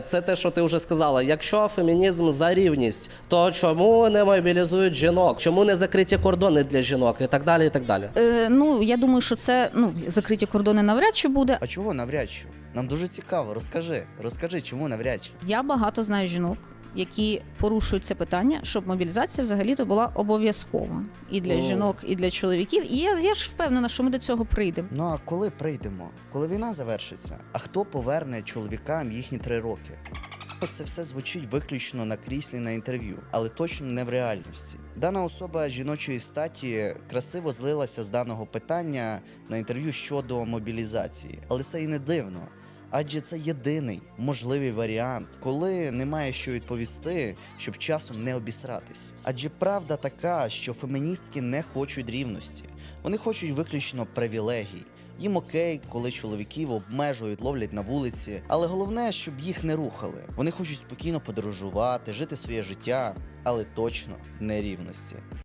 Це те, що ти вже сказала. Якщо фемінізм за рівність, то чому не мобілізують жінок? Чому не закриті кордони для жінок і так далі, і так далі. Е, ну я думаю, що це ну закриті кордони навряд чи буде. А чого навряд чи? Нам дуже цікаво. Розкажи, розкажи, чому навряд чи? Я багато знаю жінок, які порушують це питання, щоб мобілізація взагалі-то була обов'язкова і для О. жінок, і для чоловіків. І я, я ж впевнена, що ми до цього прийдемо. Ну а коли прийдемо? Коли війна завершиться? А хто поверне чоловікам їхні три роки? Це все звучить виключно на кріслі на інтерв'ю, але точно не в реальності. Дана особа жіночої статі красиво злилася з даного питання на інтерв'ю щодо мобілізації, але це і не дивно. Адже це єдиний можливий варіант, коли немає що відповісти, щоб часом не обісратись. Адже правда така, що феміністки не хочуть рівності, вони хочуть виключно привілегій. Їм окей, коли чоловіків обмежують, ловлять на вулиці, але головне, щоб їх не рухали. Вони хочуть спокійно подорожувати, жити своє життя, але точно не рівності.